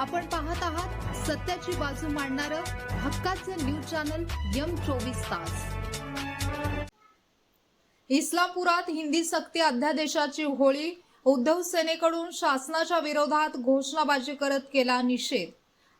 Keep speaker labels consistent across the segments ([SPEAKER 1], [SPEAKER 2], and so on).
[SPEAKER 1] आपण पाहत आहात सत्याची बाजू मांडणारं हक्काचं न्यूज चॅनल यम चोवीस तास. इस्लामपुरात हिंदी सक्ती अध्यादेशाची होळी उद्धव सेनेकडून शासनाच्या विरोधात घोषणाबाजी करत केला निषेध.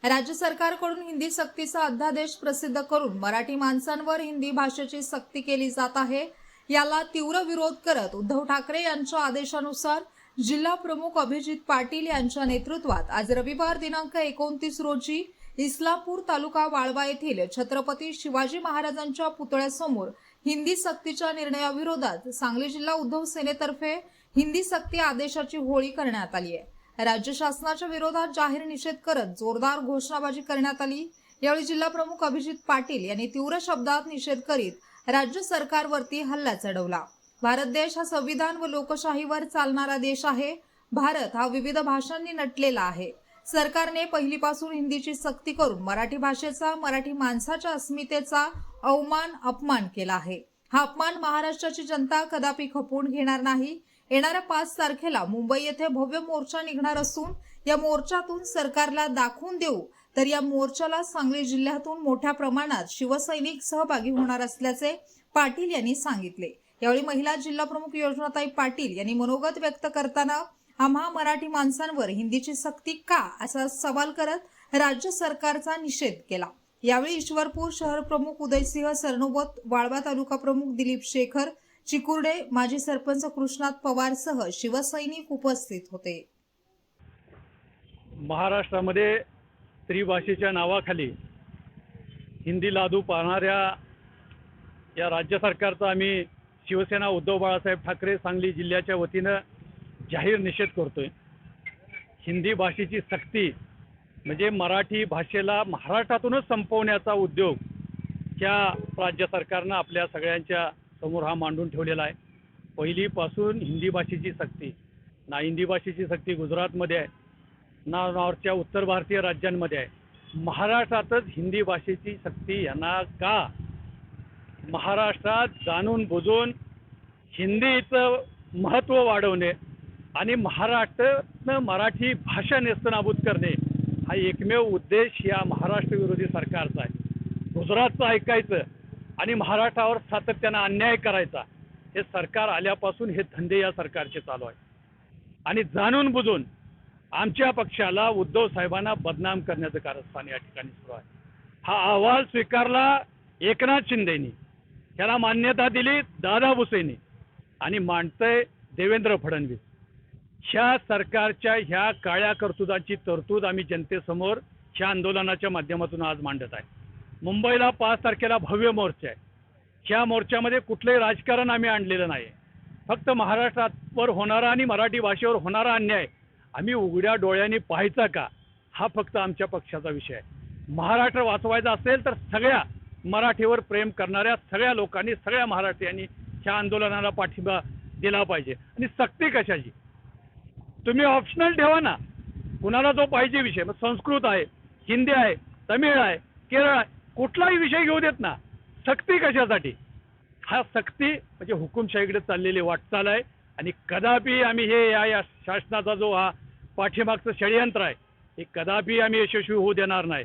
[SPEAKER 1] राज्य सरकारकडून हिंदी सक्तीचा अध्यादेश प्रसिद्ध करून मराठी माणसांवर हिंदी भाषेची सक्ती केली जात आहे याला तीव्र विरोध करत उद्धव ठाकरे यांच्या आदेशानुसार जिल्हा प्रमुख अभिजित पाटील यांच्या नेतृत्वात आज रविवार दिनांक एकोणतीस रोजी इस्लामपूर तालुका वाळवा येथील छत्रपती शिवाजी महाराजांच्या पुतळ्यासमोर हिंदी सक्तीच्या निर्णयाविरोधात सांगली जिल्हा उद्धव सेनेतर्फे हिंदी सक्ती आदेशाची होळी करण्यात आली आहे. राज्य शासनाच्या विरोधात जाहीर निषेध करत जोरदार घोषणाबाजी करण्यात आली. यावेळी जिल्हा प्रमुख अभिजित पाटील यांनी तीव्र शब्दात निषेध करीत राज्य सरकारवरती हल्ला चढवला. भारत देश हा संविधान व लोकशाहीवर चालणारा देश आहे. भारत हा विविध भाषांनी नटलेला आहे. सरकारने पहिलीपासून हिंदीची सक्ती करून मराठी भाषेचा मराठी माणसाच्या अस्मितेचा अवमान अपमान केला आहे. हा अपमान महाराष्ट्राची जनता कदापि खपवून घेणार नाही. येणाऱ्या पाच तारखेला मुंबई येथे भव्य मोर्चा निघणार असून या मोर्चातून सरकारला दाखवून देऊ तर या मोर्चाला सांगली जिल्ह्यातून मोठ्या प्रमाणात शिवसैनिक सहभागी होणार असल्याचे पाटील यांनी सांगितले. यावेळी महिला जिल्हा प्रमुख योजनाताई पाटील यांनी मनोगत व्यक्त करताना आम्हा मराठी माणसांवर हिंदीची सक्ती का? असा सवाल करत राज्य सरकारचा निषेध केला. यावेळी ईश्वरपूर शहर प्रमुख उदयसिंह सरनोबत वाळवा तालुका प्रमुख दिलीप शेखर चिकुर्डे माजी सरपंच कृष्णात पवार सह शिवसैनिक उपस्थित होते.
[SPEAKER 2] महाराष्ट्रामध्ये त्रिभाषेच्या नावाखाली हिंदी लादू पाहणाऱ्या या राज्य सरकारचा आम्ही शिवसेना उद्धव बाळासाहेब ठाकरे सांगली जिल्ह्याच्या वतीनं जाहीर निषेध करतोय. हिंदी भाषेची सक्ती म्हणजे मराठी भाषेला महाराष्ट्रातूनच संपवण्याचा उद्योग ह्या राज्य सरकारनं आपल्या सगळ्यांच्या समोर हा मांडून ठेवलेला आहे. पहिलीपासून हिंदी भाषेची सक्ती ना हिंदी भाषेची सक्ती गुजरातमध्ये आहे ना नॉर्थच्या उत्तर भारतीय राज्यांमध्ये आहे. महाराष्ट्रातच हिंदी भाषेची सक्ती यांना का? महाराष्ट्रात जाणून बुजून हिंदीचं महत्त्व वाढवणे आणि महाराष्ट्रातनं मराठी भाषा नेस्तनाबूत करणे हा एकमेव उद्देश या महाराष्ट्र विरोधी सरकारचा आहे. गुजरातचं ऐकायचं आणि महाराष्ट्रावर सातत्यानं अन्याय करायचा हे सरकार आल्यापासून हे धंदे या सरकारचे चालू आहे. आणि जाणून बुजून आमच्या पक्षाला उद्धव साहेबांना बदनाम करण्याचं कारस्थान या ठिकाणी सुरू आहे. हा अहवाल स्वीकारला एकनाथ शिंदेनी. त्याला मान्यता दिली दादा भुसेने. आणि मांडतंय देवेंद्र फडणवीस. ह्या सरकारच्या ह्या काळ्या कर्तुदाची तरतूद आम्ही जनतेसमोर ह्या आंदोलनाच्या माध्यमातून आज मांडत आहे. मुंबईला पाच तारखेला भव्य मोर्चा आहे. ह्या मोर्चामध्ये कुठलंही राजकारण आम्ही आणलेलं नाही. फक्त महाराष्ट्रावर होणारा आणि मराठी भाषेवर होणारा अन्याय आम्ही उघड्या डोळ्यांनी पाहायचा का? हा फक्त आमच्या पक्षाचा विषय आहे. महाराष्ट्र वाचवायचा असेल तर सगळ्या मराठीवर प्रेम करणाऱ्या सगळ्या लोकांनी सगळ्या महाराष्ट्रीयांनी ह्या आंदोलनाला पाठिंबा दिला पाहिजे. आणि सक्ती कशाची? तुम्ही ऑप्शनल ठेवा ना. कुणाला जो पाहिजे विषय? मग संस्कृत आहे हिंदी आहे तमिळ आहे केरळ आहे कुठलाही विषय घेऊ देत ना. सक्ती कशासाठी? हा सक्ती म्हणजे हुकुमशाहीकडे चाललेली वाटचाल आहे. आणि कदापि आम्ही हे या या शासनाचा जो हा पाठीमागचं षडयंत्र आहे हे कदापि आम्ही यशस्वी होऊ देणार नाही.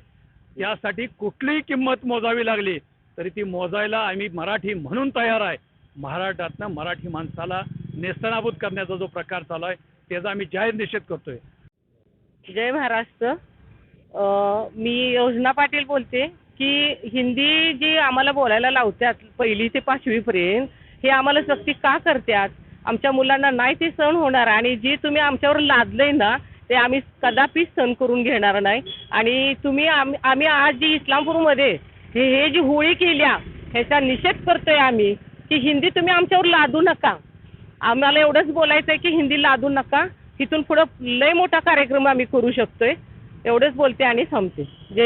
[SPEAKER 2] यासाठी कुठलीही किंमत मोजावी लागली तरी ती मोजायला आम्ही मराठी म्हणून तयार आहे. महाराष्ट्रातनं मराठी माणसाला नेस्तनाबूत करण्याचा जो प्रकार चालू आहे त्याचा आम्ही जाहीर निषेध करतोय.
[SPEAKER 3] जय महाराष्ट्र. मी योजना पाटील बोलते की हिंदी जी आम्हाला बोलायला लावतात पहिली ते पाचवीपर्यंत हे आम्हाला सक्ती का करतात? आमच्या मुलांना नाही ते सण होणार आणि जी तुम्ही आमच्यावर लादलंय ना ते आम्ही कदापि सण करून घेणार नाही. आणि तुम्ही आम्ही आम्ही आज जी इस्लामपूरमध्ये हे हे जी होळी केल्या ह्याचा निषेध करतोय आम्ही की हिंदी तुम्ही आमच्यावर लादू नका. आम्हाला एवढंच बोलायचं आहे की हिंदी लादू नका. तिथून पुढं लय मोठा कार्यक्रम आम्ही करू शकतोय. एवढंच बोलते आणि थांबते. जय